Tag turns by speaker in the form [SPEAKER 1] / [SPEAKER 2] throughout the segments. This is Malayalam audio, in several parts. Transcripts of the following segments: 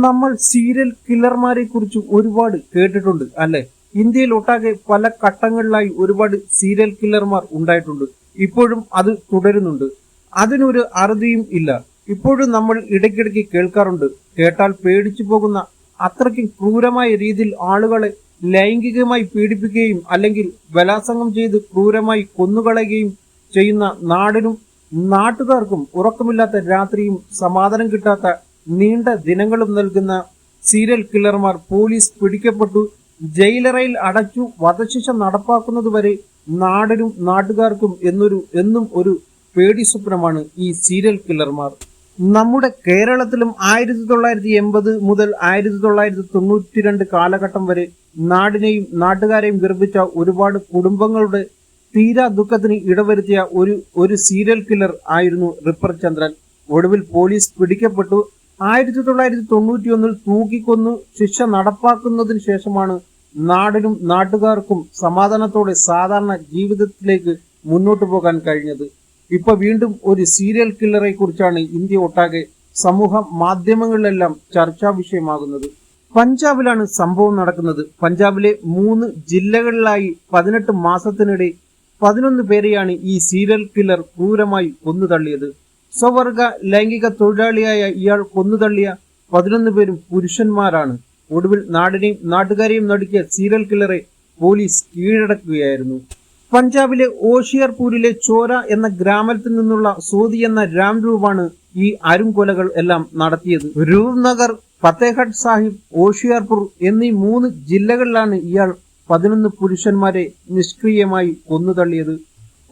[SPEAKER 1] നമ്മൾ സീരിയൽ കില്ലർമാരെ കുറിച്ച് ഒരുപാട് കേട്ടിട്ടുണ്ട് അല്ലെ? ഇന്ത്യയിൽ ഒട്ടാകെ പല ഘട്ടങ്ങളിലായി ഒരുപാട് സീരിയൽ കില്ലർമാർ ഉണ്ടായിട്ടുണ്ട്. ഇപ്പോഴും അത് തുടരുന്നുണ്ട്. അതിനൊരു അറുതിയും ഇല്ല. ഇപ്പോഴും നമ്മൾ ഇടയ്ക്കിടയ്ക്ക് കേൾക്കാറുണ്ട്. കേട്ടാൽ പേടിച്ചു പോകുന്ന അത്രയ്ക്കും ക്രൂരമായ രീതിയിൽ ആളുകളെ ലൈംഗികമായി പീഡിപ്പിക്കുകയും അല്ലെങ്കിൽ ബലാസംഗം ചെയ്ത് ക്രൂരമായി കൊന്നുകളയുകയും ചെയ്യുന്ന നാടിനും നാട്ടുകാർക്കും ഉറക്കമില്ലാത്ത രാത്രിയും സമാധാനം കിട്ടാത്ത നീണ്ട ദിനങ്ങളും നൽകുന്ന സീരിയൽ കില്ലർമാർ പോലീസ് പിടിക്കപ്പെട്ടു ജയിലറയിൽ അടച്ചു വധശിക്ഷ നടപ്പാക്കുന്നതുവരെ നാടിനും നാട്ടുകാർക്കും എന്നൊരു എന്നും ഒരു പേടി സ്വപ്നമാണ് ഈ സീരിയൽ കില്ലർമാർ. നമ്മുടെ കേരളത്തിലും ആയിരത്തി തൊള്ളായിരത്തി എൺപത് മുതൽ ആയിരത്തി തൊള്ളായിരത്തി തൊണ്ണൂറ്റി രണ്ട് കാലഘട്ടം വരെ നാടിനെയും നാട്ടുകാരെയും ഗർഭിച്ച ഒരുപാട് കുടുംബങ്ങളുടെ തീരാ ദുഃഖത്തിന് ഇടവരുത്തിയ ഒരു ഒരു സീരിയൽ കില്ലർ ആയിരുന്നു റിപ്പർ ചന്ദ്രൻ. ഒടുവിൽ പോലീസ് പിടിക്കപ്പെട്ടു ആയിരത്തി തൊള്ളായിരത്തി തൊണ്ണൂറ്റി ഒന്നിൽ തൂക്കിക്കൊന്ന് ശിക്ഷ നടപ്പാക്കുന്നതിന് ശേഷമാണ് നാടിനും നാട്ടുകാർക്കും സമാധാനത്തോടെ സാധാരണ ജീവിതത്തിലേക്ക് മുന്നോട്ട് പോകാൻ കഴിഞ്ഞത്. ഇപ്പൊ വീണ്ടും ഒരു സീരിയൽ കില്ലറെ കുറിച്ചാണ് ഇന്ത്യ ഒട്ടാകെ സമൂഹ മാധ്യമങ്ങളിലെല്ലാം ചർച്ചാ വിഷയമാകുന്നത്. പഞ്ചാബിലാണ് സംഭവം നടക്കുന്നത്. പഞ്ചാബിലെ മൂന്ന് ജില്ലകളിലായി പതിനെട്ട് മാസത്തിനിടെ പതിനൊന്ന് പേരെയാണ് ഈ സീരിയൽ കില്ലർ ക്രൂരമായി കൊന്നുതള്ളിയത്. സ്വവർഗ ലൈംഗിക തൊഴിലാളിയായ ഇയാൾ കൊന്നുതള്ളിയ പതിനൊന്ന് പേരും പുരുഷന്മാരാണ്. ഒടുവിൽ നാടിനെയും നാട്ടുകാരെയും നടുക്കിയ സീരിയൽ കില്ലറെ പോലീസ് കീഴടക്കുകയായിരുന്നു. പഞ്ചാബിലെ ഓഷിയർപൂരിലെ ചോര എന്ന ഗ്രാമത്തിൽ നിന്നുള്ള സോദി എന്ന രാം രൂപാണ് ഈ അരുംകൊലകൾ എല്ലാം നടത്തിയത്. രൂപ്നഗർ ഫത്തേഹട്ട് സാഹിബ് ഓഷിയാർപൂർ എന്നീ മൂന്ന് ജില്ലകളിലാണ് ഇയാൾ പതിനൊന്ന് പുരുഷന്മാരെ നിഷ്ക്രിയമായി കൊന്നുതള്ളിയത്.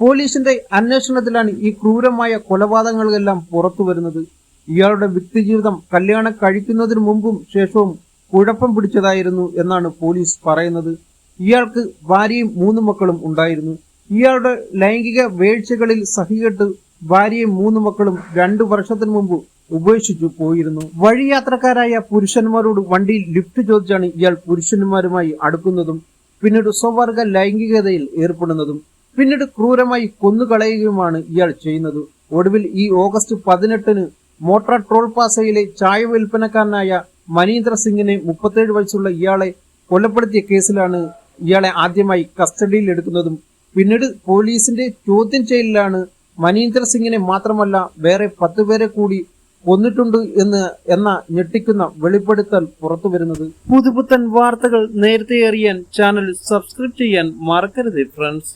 [SPEAKER 1] പോലീസിന്റെ അന്വേഷണത്തിലാണ് ഈ ക്രൂരമായ കൊലപാതകങ്ങളെല്ലാം പുറത്തു വരുന്നത്. ഇയാളുടെ വ്യക്തിജീവിതം കല്യാണം കഴിക്കുന്നതിന് മുമ്പും ശേഷവും കുഴപ്പം പിടിച്ചതായിരുന്നു എന്നാണ് പോലീസ് പറയുന്നത്. ഇയാൾക്ക് ഭാര്യയും മൂന്ന് മക്കളും ഉണ്ടായിരുന്നു. ഇയാളുടെ ലൈംഗിക വേഴ്ചകളിൽ സഹികെട്ട് ഭാര്യയും മൂന്ന് മക്കളും രണ്ടു വർഷത്തിന് മുമ്പ് ഉപേക്ഷിച്ചു പോയിരുന്നു. വഴിയാത്രക്കാരായ പുരുഷന്മാരോട് വണ്ടിയിൽ ലിഫ്റ്റ് ചോദിച്ചാണ് ഇയാൾ പുരുഷന്മാരുമായി അടുക്കുന്നതും പിന്നീട് സ്വവർഗ ലൈംഗികതയിൽ ഏർപ്പെടുന്നതും. പിന്നീട് ക്രൂരമായി കൊന്നുകളയുകയുമാണ് ഇയാൾ ചെയ്യുന്നത്. ഒടുവിൽ ഈ ഓഗസ്റ്റ് പതിനെട്ടിന് മോട്ടോർ ട്രോൾ പാസയിലെ ചായ വിൽപ്പനക്കാരനായ മനീന്ദ്ര സിംഗിനെ മുപ്പത്തേഴ് വയസ്സുള്ള ഇയാളെ കൊലപ്പെടുത്തിയ കേസിലാണ് ഇയാളെ ആദ്യമായി കസ്റ്റഡിയിൽ എടുക്കുന്നതും. പിന്നീട് പോലീസിന്റെ ചോദ്യം ചെയ്യലിലാണ് മനീന്ദ്ര സിംഗിനെ മാത്രമല്ല വേറെ പത്ത് പേരെ കൂടി കൊന്നിട്ടുണ്ട് എന്ന് എന്ന ഞെട്ടിക്കുന്ന വെളിപ്പെടുത്തൽ പുറത്തു വരുന്നത് പുതുപുത്തൻ വാർത്തകൾ നേരത്തെ അറിയാൻ ചാനൽ സബ്സ്ക്രൈബ് ചെയ്യാൻ മറക്കരുത് ഫ്രണ്ട്സ്